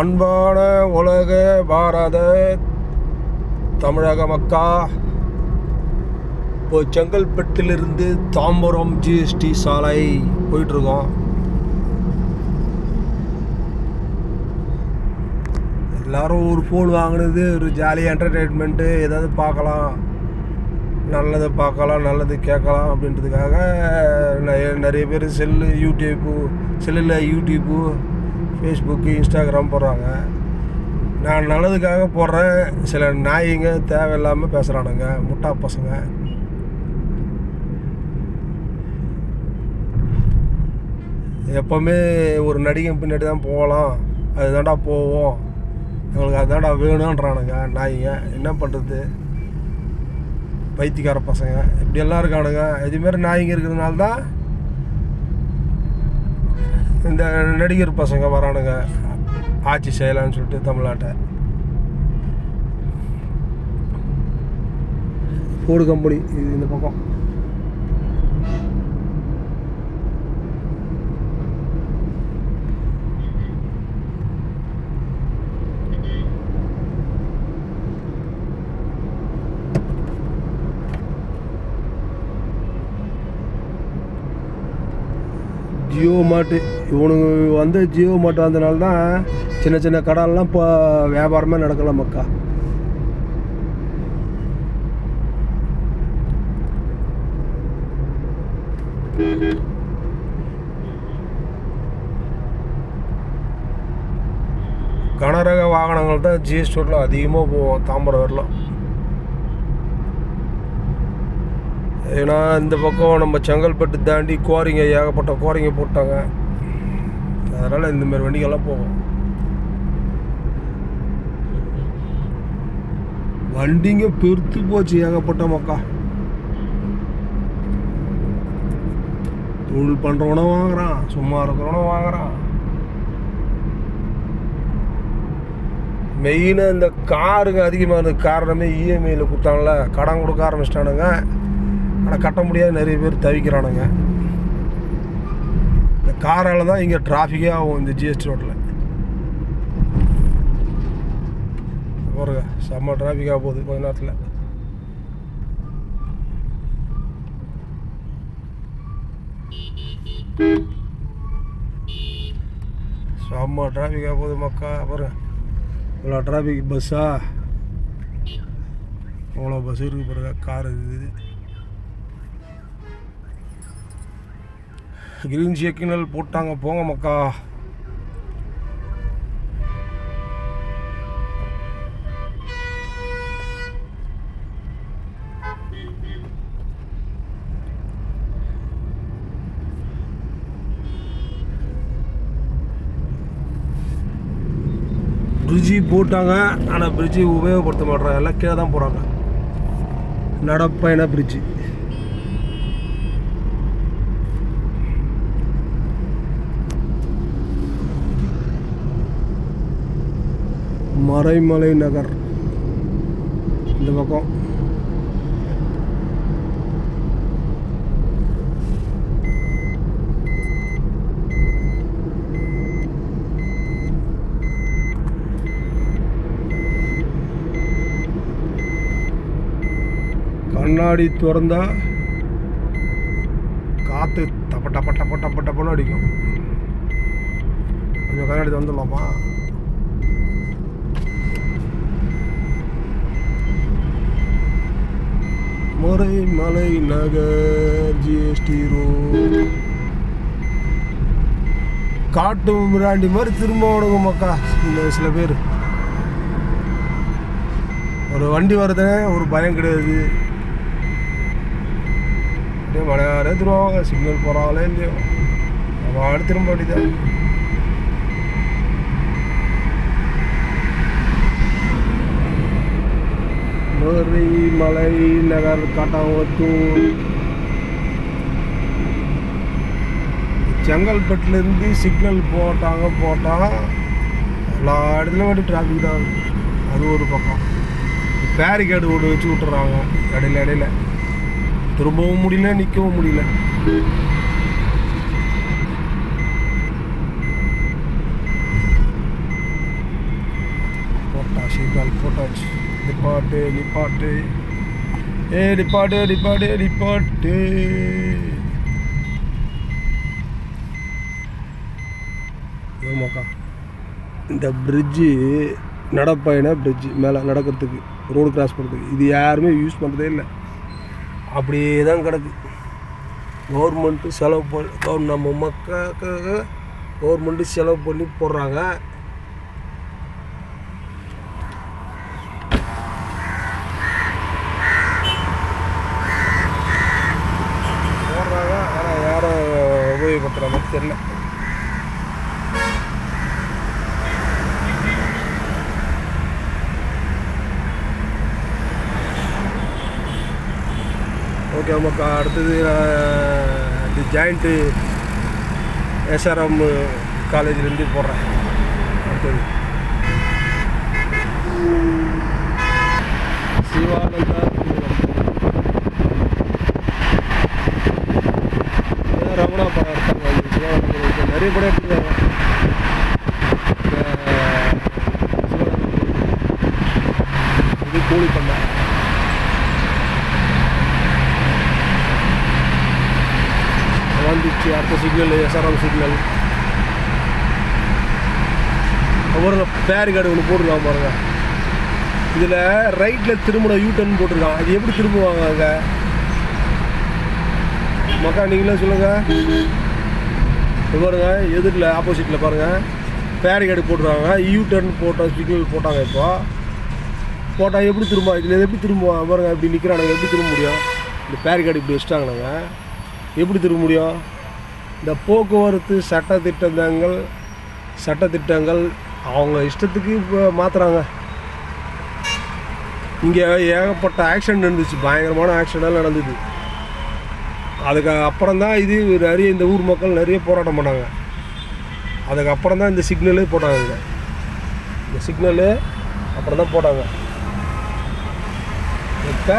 அன்பான உலக பாரத தமிழக மக்கா இப்போ செங்கல்பட்டிலிருந்து தாம்பரம் ஜிஎஸ்டி சாலை போயிட்டுருக்கோம். எல்லாரும் ஒரு ஃபோன் வாங்கினது ஒரு ஜாலி என்டர்டெயின்மெண்ட்டு ஏதாவது பார்க்கலாம். நல்லதை பார்க்கலாம் நல்லது கேட்கலாம் அப்படின்றதுக்காக நிறைய நிறைய பேர் செல்லு யூடியூப்பு செல்லில் யூடியூப்பு ஃபேஸ்புக்கு இன்ஸ்டாகிராம் போடுறாங்க. நான் நல்லதுக்காக போடுறேன். சில நாய்ங்க தேவையில்லாமல் பேசுகிறானுங்க முட்டா பசங்க. எப்போவுமே ஒரு நடிகை பின்னாடி தான் போகலாம். அதுதான்டா போவோம். எங்களுக்கு அதுதான்டா வேணுன்றானுங்க நாயிங்க. என்ன பண்ணுறது பைத்தியக்கார பசங்க. இப்படி எல்லாம் இருக்கானுங்க இதுமாரி நாய்ங்க இருக்கிறதுனால தான் இந்த நடிகர் பசங்க வரானுங்க. ஆட்சி செய்யலான்னு சொல்லிட்டு தமிழ்நாட்டை. ஃபோர்டு கம்பெனி இது இந்த பக்கம். ஜியோ மார்ட்டு. இவனுங்க வந்து ஜியோ மார்ட் வந்தனால தான் சின்ன சின்ன கடையெல்லாம் இப்போ வியாபாரமே நடக்கல மக்கா. கனரக வாகனங்கள் தான் ஜிஎஸ்டி அதிகமாக போவோம் தாம்பரம் வரலாம். ஏன்னா இந்த பக்கம் நம்ம செங்கல்பட்டு தாண்டி கோரிங்க ஏகப்பட்ட கோரிங்க போட்டாங்க. அதனால் இந்தமாரி வண்டிகள்லாம் போகும். வண்டிங்க பெருத்து போச்சு ஏகப்பட்ட மக்கா. தொழில் பண்ணுறவனும் வாங்குறான் சும்மா இருக்கிறவனும் வாங்குறான். மெயினாக இந்த காருங்க அதிகமாக இருந்தது காரணமே இஎம்ஐயில் கொடுத்தாங்கள கடன் கொடுக்க ஆரம்பிச்சிட்டானுங்க. ஆனால் கட்ட முடியாத நிறைய பேர் தவிக்கிறானுங்க. இந்த காரால் தான் இங்கே டிராஃபிக்கே ஆகும் இந்த ஜிஎஸ்டி ரோட்டில் பாருங்க செம்ம டிராஃபிக்காக போகுது கொஞ்ச நேரத்தில். செம்ம டிராஃபிக்காக போகுது மக்கா பாருங்க. இவ்வளோ டிராஃபிக் பஸ்ஸா அவ்வளோ பஸ் இருக்கு பாருங்க கார் இருக்குது கிரீன் சிக்னல் போட்டாங்க போங்க மக்கா. பிரிட்ஜி போட்டாங்க ஆனால் பிரிட்ஜி உபயோகப்படுத்த மாட்றாங்க. எல்லாம் கீழே தான் போகிறாங்க நடப்பயண பிரிட்ஜி. மறைமலை நகர். இந்த பக்கம். கண்ணாடி திறந்தா காற்று டப்ப டப்ப டப்ப டப்ப டப்பன்னு அடிக்கும். கொஞ்சம் கண்ணாடி திறந்துடலாமா? Maraimalai Nagar GST road. காட்டு மிராண்டி மாதிரி திரும்ப உனக்கு மக்கா இந்த சில பேர். ஒரு வண்டி வருது ஒரு பயம் கிடையாது. அப்படியே மலையாரே திருவாங்க சிக்னல் போகிறாங்களே இல்லையோ. அவன் திரும்ப அப்படிதான் மதுரை மலை நகர் காட்டாங்குளத்தூர் செங்கல்பட்டுலேருந்து சிக்னல் போட்டாங்க போட்டால் எல்லா இடத்துலையும் வந்து டிராஃபிக் தான் அது ஒரு பக்கம். பேரிகேடு ஒன்று வச்சு விட்டுறாங்க. இடையில இடையில. திரும்பவும் முடியல நிற்கவும் முடியல. சிக்னல் போட்டாச்சு. நிப்பாட்டு நிப்பாட்டு ஏ நிப்பாட்டு நிப்பாட்டு நிப்பாட்டு ஆமாக்கா இந்த பிரிட்ஜு நடப்பயண பிரிட்ஜு மேலே நடக்கிறதுக்கு ரோடு கிராஸ் பண்ணுறதுக்கு இது யாருமே யூஸ் பண்ணுறதே இல்லை. அப்படியே தான் கிடக்கு. கவர்மெண்ட்டு செலவு பண்ணி நம்ம மக்களுக்காக கவர்மெண்ட்டு செலவு பண்ணி போடுறாங்க ஆனால் யாரும் உபயோகப்படுத்துகிற மாதிரி தெரியல ஓகே மக்கா அடுத்தது நான் இந்த ஜாயிண்ட்டு எஸ்ஆர்எம் காலேஜ்லேருந்து போடுறேன். அடுத்தது. சிவானந்தா ரமணா படம் எடுத்தாங்க. நிறைய படம் எடுத்துருக்காங்க இந்த சிவானந்தா இது கூலி பண்ண வந்துச்சு அடுத்த சிக்னல் எஸ்ஆர்எம் சிக்னல். அப்புறம் பேரிகார்டு ஒன்று போட்டிருக்கான் பாருங்க. இதில் ரைட்டில் திரும்பின யூ டர்ன் போட்டிருக்கான். அது எப்படி திரும்புவாங்க அங்கே? மக்கா நீங்களே சொல்லுங்கள் பாருங்க எதிரில் ஆப்போசிட்டில் பாருங்கள் பேரிகார்டு போட்டுருக்காங்க. யூ டர்ன் போட்ட சிக்னல் போட்டாங்க இப்போ. போட்டால் எப்படி திரும்ப இதில் எப்படி திரும்புவாங்க பாருங்க இப்படி நிற்கிறானுங்க எப்படி திரும்ப முடியும்? இந்த பேரிகார்டு இப்படி வச்சிட்டாங்கனாங்க எப்படி திரும்ப முடியும்? இந்த போக்குவரத்து சட்டத்திட்டங்கள் சட்டத்திட்டங்கள் அவங்க இஷ்டத்துக்கு இப்போ மாற்றுறாங்க இங்கே ஏகப்பட்ட ஆக்சிடென்ட் நடந்துச்சு. பயங்கரமான ஆக்சிடென்ட் நடந்தது. அதுக்கு அப்புறம் தான் இது நிறைய இந்த ஊர் மக்கள் நிறைய போராட்டம் பண்ணாங்க. அதுக்கப்புறம் தான் இந்த சிக்னலே போட்டாங்க இங்கே. இந்த சிக்னலு அப்புறம் தான் போட்டாங்க. இப்போ